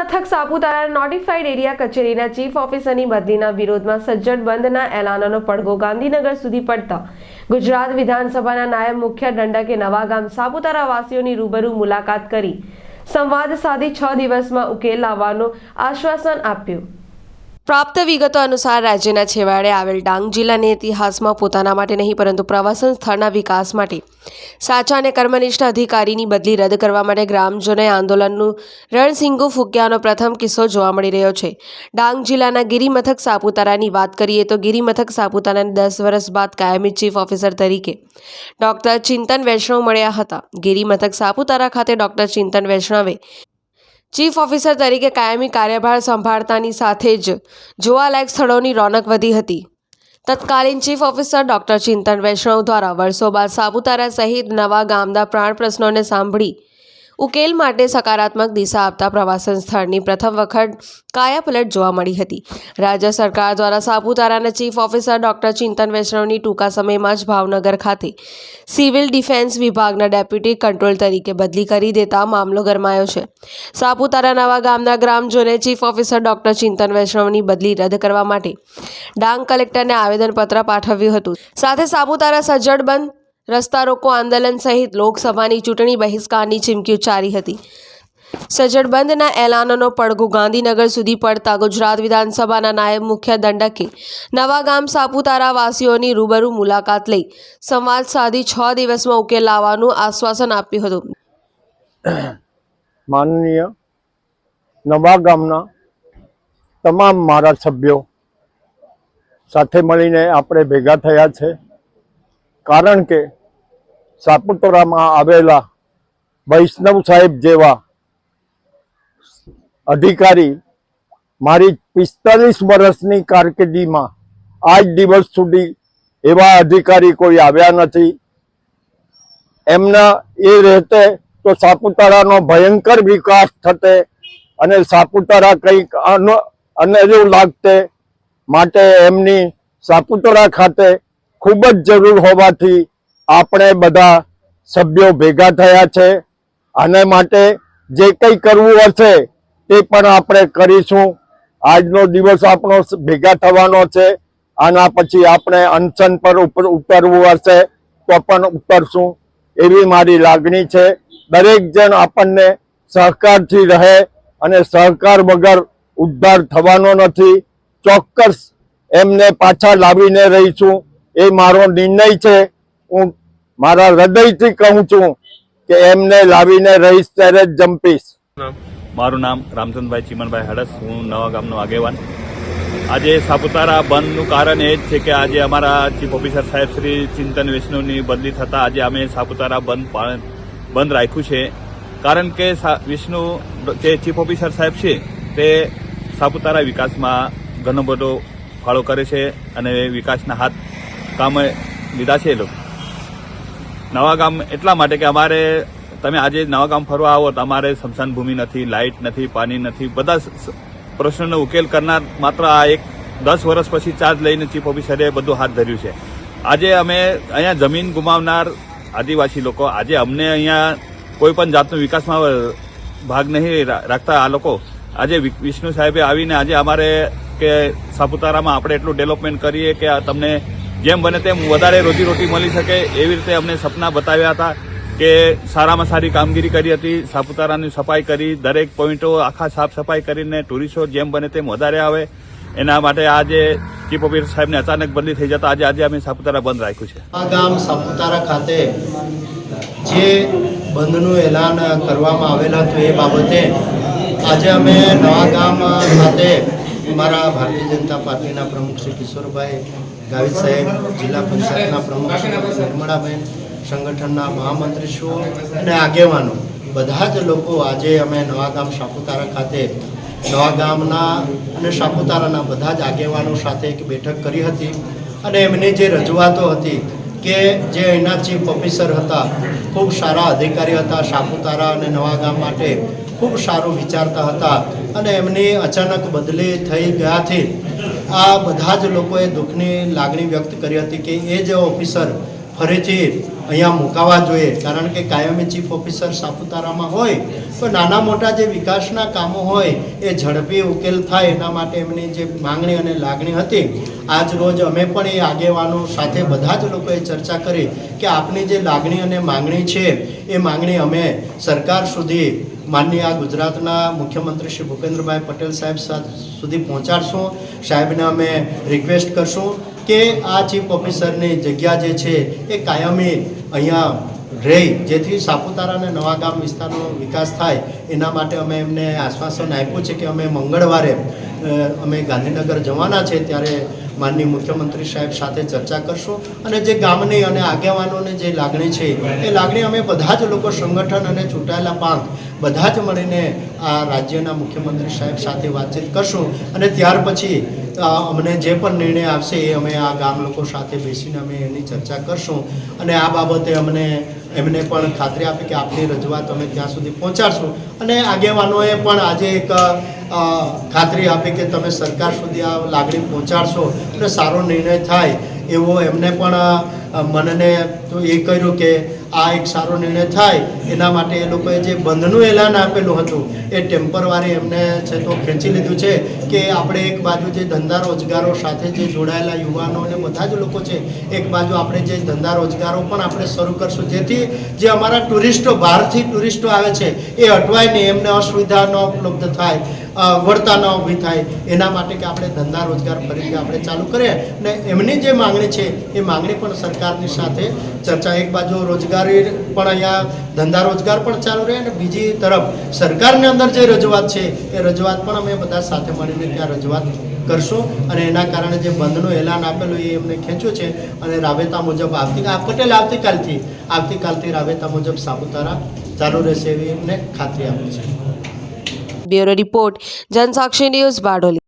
મથક Saputara notified area કચેરીના chief ઓફિસરની બદલીના વિરોધમાં સજ્જડ બંધના એલાનોનો પડઘો ગાંધીનગર સુધી પડતા. ગુજરાત વિધાનસભાના નાયબ મુખ્ય દંડકે નવાગામ સાપુતારા વાસીઓની રૂબરૂ મુલાકાત કરી. સંવાદ સાધી છ દિવસમાં ઉકેલ લાવવાનું આશ્વાસન આપ્યું. પ્રાપ્ત વિગતો અનુસાર રાજ્યના છેવાડે આવેલ ડાંગ જિલ્લાની ઇતિહાસમાં પોતાના માટે નહીં, પરંતુ પ્રવાસન સ્થળના વિકાસ માટે સાચા અને કર્મનિષ્ઠ અધિકારીની બદલી રદ કરવા માટે ગ્રામજનોએ આંદોલનનું રણસિંગુ ફૂક્યાનો પ્રથમ કિસ્સો જોવા મળી રહ્યો છે. ડાંગ જિલ્લાના ગિરિમથક સાપુતારાની વાત કરીએ તો ગિરિમથક સાપુતારાને દસ વર્ષ બાદ કાયમી ચીફ ઓફિસર તરીકે ડોક્ટર ચિંતન વૈષ્ણવ મળ્યા હતા. ગિરિમથક સાપુતારા ખાતે ડોક્ટર ચિંતન વૈષ્ણવે ચીફ ઓફિસર તરીકે કાયમી કાર્યભાર સંભાળતાની સાથે જ જોવાલાયક સ્થળોની રોનક વધી હતી. તત્કાલીન chief officer doctor Chintan Vaishnav દ્વારા વર્ષો બાદ સાપુતારા સહિત નવા ગામના પ્રાણ પ્રશ્નોને સાંભળી ઉકેલ માટે સકારાત્મક દિશા આપતા પ્રવાસન સ્થળની પ્રથમ વખત કાયાપલટ જોવા મળી હતી. રાજ્ય સરકાર દ્વારા સાપુતારાના ચીફ ઓફિસર ડોક્ટર ચિંતન વૈષ્ણવની ટૂંકા સમયમાં જ ભાવનગર ખાતે સિવિલ ડિફેન્સ વિભાગના ડેપ્યુટી કંટ્રોલ તરીકે બદલી કરી દેતા મામલો ગરમાયો છે. સાપુતારા નવા ગામના ગ્રામજોને ચીફ ઓફિસર ડોક્ટર ચિંતન વૈષ્ણવની બદલી રદ કરવા માટે ડાંગ કલેક્ટરને આવેદનપત્ર પાઠવ્યું હતું. સાથે સાપુતારા સજ્જડ બંધ રસ્તા રોકો આંદોલન સહિત લોકસભાની ચૂંટણી બહિષ્કારની ચીમકી ઉચ્ચારી હતી. સજ્જડ બંધના એલાનોનો પડઘો ગાંધીનગર સુધી પડતા ગુજરાત વિધાનસભાના નાયબ મુખ્ય દંડકે નવા ગામ સાપુતારા વાસીઓની રૂબરૂ મુલાકાત લઈ સંવાદ સાધી છ દિવસમાં ઉકેલ લાવવાનું આશ્વાસન આપ્યું હતું. માનનીય નવા ગામના તમામ મારા સભ્યો સાથે મળીને આપણે ભેગા થયા છે. કારણ કે સાપુતારામાં આવેલા વૈષ્ણવ સાહેબ જેવા અધિકારી મારી પિસ્તાલીસ વર્ષની કારકિર્દીમાં આજ દિવસ સુધી એવા અધિકારી કોઈ આવ્યા નથી. એમના એ રહેતે તો સાપુતારાનો ભયંકર વિકાસ થતે અને સાપુતારા કંઈક અન- અનેરું લાગતે માટે એમની સાપુતારા ખાતે ખૂબ જ જરૂર હોવાથી આપણે બધા સભ્યો ભેગા થયા છે. આને માટે જે કંઈ કરવું હશે તે પણ આપણે કરીશું. આજનો દિવસ આપણો ભેગા થવાનો છે. આના પછી આપણે અનશન પર ઉતરવું હશે તો પણ ઉતરશું. એવી મારી લાગણી છે. દરેક જણ આપણને સહકારથી રહે અને સહકાર વગર ઉદ્ધાર થવાનો નથી. ચોક્કસ એમને પાછા લાવીને રહીશું. એ મારો નિર્ણય છે. હું મારા હૃદયથી કહું છું કે એમને લાવીને રહીશ ત્યારે જ જંપીશ. મારું નામ રામચંદભાઈ ચીમનભાઈ હડસ. હું નવા ગામનો આગેવાન. આજે સાપુતારા બંધનું કારણ એ જ છે કે આજે અમારા ચીફ ઓફિસર સાહેબ શ્રી ચિંતન વિષ્ણુની બદલી થતાં આજે અમે સાપુતારા બંધ બંધ રાખ્યું છે. કારણ કે વિષ્ણુ જે ચીફ ઓફિસર સાહેબ છે, તે સાપુતારા વિકાસમાં ઘણો બધો ફાળો કરે છે અને વિકાસના હાથ કામે લીધા છે એ લોકો. નવા ગામ એટલા માટે કે અમારે તમે આજે નવા ગામ ફરવા આવો તો અમારે સ્મશાન ભૂમિ નથી, લાઇટ નથી, પાણી નથી, બધા પ્રશ્નોનો ઉકેલ કરનાર માત્ર આ એક દસ વર્ષ પછી ચાર્જ લઈને ચીફ ઓફિસરે બધું હાથ ધર્યું છે. આજે અમે અહીંયા જમીન ગુમાવનાર આદિવાસી લોકો, આજે અમને અહીંયા કોઈ પણ જાતનો વિકાસમાં ભાગ નહીં રાખતા આ લોકો. આજે વિષ્ણુ સાહેબે આવીને આજે અમારે કે સાપુતારામાં આપણે એટલું ડેવલપમેન્ટ કરીએ કે તમને જેમ બને તેમ વધારે રોજીરોટી મળી શકે એવી રીતે અમને સપના બતાવ્યા હતા કે સારામાં સારી કામગીરી કરી હતી, સાપુતારાની સફાઈ કરી, દરેક પોઈન્ટો આખા સાફ સફાઈ કરીને ટુરિસ્ટો જેમ બને તેમ વધારે આવે. એના માટે આજે ચીફ ઓફિસર સાહેબને અચાનક બદલી થઈ જતા આજે આજે અમે સાપુતારા બંધ રાખ્યું છે. આ ગામ સાપુતારા ખાતે જે બંધનું એલાન કરવામાં આવેલા હતું એ બાબતે આજે અમે નવા ગામ ખાતે અમારા ભારતીય જનતા પાર્ટીના પ્રમુખ શ્રી કિશોરભાઈ ગાવિત સાહેબ, જિલ્લા પંચાયતના પ્રમુખ નિર્મળાબેન, સંગઠનના મહામંત્રીશ્રીઓ અને આગેવાનો. બધા જ લોકો આજે અમે નવા ગામ સાપુતારા ખાતે નવા ગામના અને સાપુતારાના બધા જ આગેવાનો સાથે એક બેઠક કરી હતી અને એમની જે રજૂઆતો હતી કે જે એના ચીફ ઓફિસર હતા, ખૂબ સારા અધિકારી હતા સાપુતારા અને નવા ગામ માટે, ખૂબ સારું વિચારતા હતા અને એમની અચાનક બદલી થઈ ગયાથી આ બધા જ લોકોએ દુઃખની લાગણી વ્યક્ત કરી હતી કે એ જે ઓફિસર ફરીથી અહીંયા મુકાવા જોઈએ. કારણ કે કાયમી ચીફ ઓફિસર સાપુતારામાં હોય તો નાના મોટા જે વિકાસના કામો હોય એ ઝડપી ઉકેલ થાય એના માટે એમની જે માંગણી અને લાગણી હતી. આજ રોજ અમે પણ એ આગેવાનો સાથે બધા જ લોકોએ ચર્ચા કરી કે આપની જે લાગણી અને માંગણી છે, એ માંગણી અમે સરકાર સુધી માનનીય ગુજરાતના મુખ્યમંત્રી શ્રી ભૂપેન્દ્રભાઈ પટેલ સાહેબ સુધી પહોંચાડશું. સાહેબને અમે રિક્વેસ્ટ કરશું કે આ ચીફ ઓફિસરની જગ્યા જે છે એ કાયમી અહીંયા રહી, જેથી સાપુતારા અને નવાગામ વિસ્તારનો વિકાસ થાય. એના માટે અમે એમને આશ્વાસન આપ્યું છે કે અમે મંગળવારે અમે ગાંધીનગર જવાના છે ત્યારે માનનીય મુખ્યમંત્રી સાહેબ સાથે ચર્ચા કરશું અને જે ગામની અને આગેવાનોની જે લાગણી છે, એ લાગણી અમે બધા જ લોકો સંગઠન અને ચૂંટાયેલા પાંખ બધા જ મળીને આ રાજ્યના મુખ્યમંત્રી સાહેબ સાથે વાતચીત કરશું અને ત્યાર પછી અમને જે પણ નિર્ણય આપશે એ અમે આ ગામ લોકો સાથે બેસીને અમે એની ચર્ચા કરશું અને આ બાબતે અમને, એમને પણ ખાતરી આપી કે આપની રજૂઆત અમે ત્યાં સુધી પહોંચાડશું અને આગેવાનોએ પણ આજે એક ખાતરી આપી કે તમે સરકાર સુધી આ લાગણી પહોંચાડશો અને સારો નિર્ણય થાય એવો એમને પણ મનને એ કર્યું કે આ એક સારો નિર્ણય થાય. એના માટે એ લોકોએ જે બંધનું એલાન આપેલું હતું, એ ટેમ્પરવારી એમને છે તો ખેંચી લીધું છે કે આપણે એક બાજુ જે ધંધા રોજગારો સાથે જે જોડાયેલા યુવાનો અને બધા જ લોકો છે, એક બાજુ આપણે જે ધંધા રોજગારો પણ આપણે શરૂ કરશું. જેથી જે અમારા ટુરિસ્ટો, બહારથી ટુરિસ્ટો આવે છે, એ અટવાય નહીં એમને અસુવિધા ન ઉપલબ્ધ થાય. અગવડતા ન ઊભી થાય. એના માટે કે આપણે ધંધા રોજગાર ફરીથી આપણે ચાલુ કરીએ. અને એમની જે માંગણી છે, એ માંગણી પણ સરકારની સાથે ચર્ચા. એક બાજુ રોજગારી પણ અહીંયા ધંધા રોજગાર પણ ચાલુ રહે અને બીજી તરફ સરકારની અંદર જે રજૂઆત છે, એ રજૂઆત પણ અમે બધા સાથે મળીને ત્યાં રજૂઆત કરશું. અને એના કારણે જે બંધનું એલાન આપેલું એ એમને ખેંચ્યું છે. અને રાબેતા મુજબ આવતીકાલ પટેલ આવતીકાલથી આવતીકાલથી રાબેતા મુજબ સાપુતારા ચાલુ રહેશે એવી એમને ખાતરી આપી છે. Bureau report Jansakshi news Badoli